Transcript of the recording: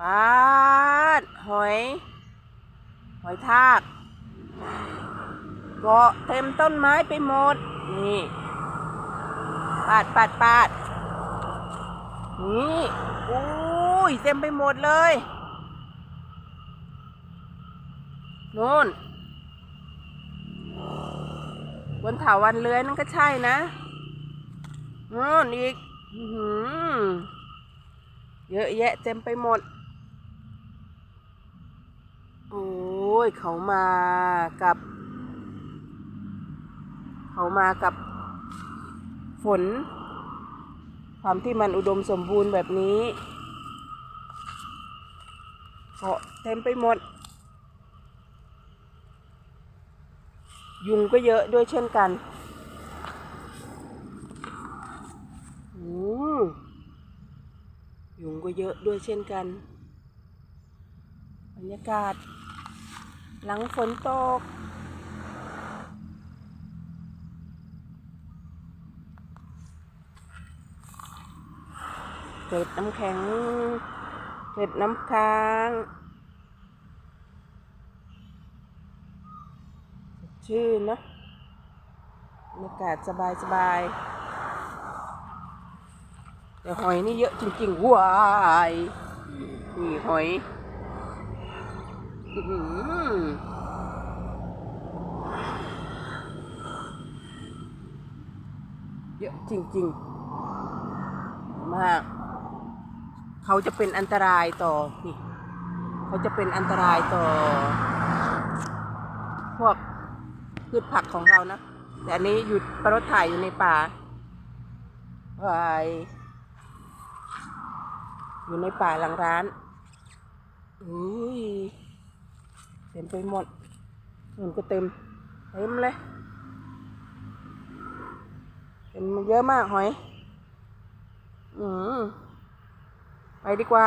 ปาดหอย หอยทากเกาะเต็มต้นไม้ไปหมด นี่ ปาดปาดปาดนี่อุ้ยเต็มไปหมดเลยนู่น บนเถาวันเลื้อยนั่นก็ใช่นะนู่นอีกเยอะแยะเต็มไปหมด โอ้ ยเขามากับ เขามากับฝน ความที่มันอุดมสมบูรณ์แบบนี้เกาะเต็มไปหมด ยุงก็เยอะด้วยเช่นกันยุงก็เยอะด้วยเช่นกัน บรรยากาศ หลังฝนตก เกล็ดน้ำแข็ง เกล็ดน้ำค้างชื่นนะบรรยากาศสบายสบายๆแต่หอยนี่เยอะจริงๆว้ายนี่หอย เยอะจริง ๆ มาก เขาจะเป็นอันตรายต่อนี่เขาจะเป็นอันตรายต่อ พวกพืชผักของเรานะ แต่อันนี้อยู่ประรถถ่ายอยู่ในป่าวายอยู่ในป่าหลังร้านอุ้ย ไปหมดเงินก็เต็ม เต็มเลยเต็มเยอะมากหอย อืมไปดีกว่า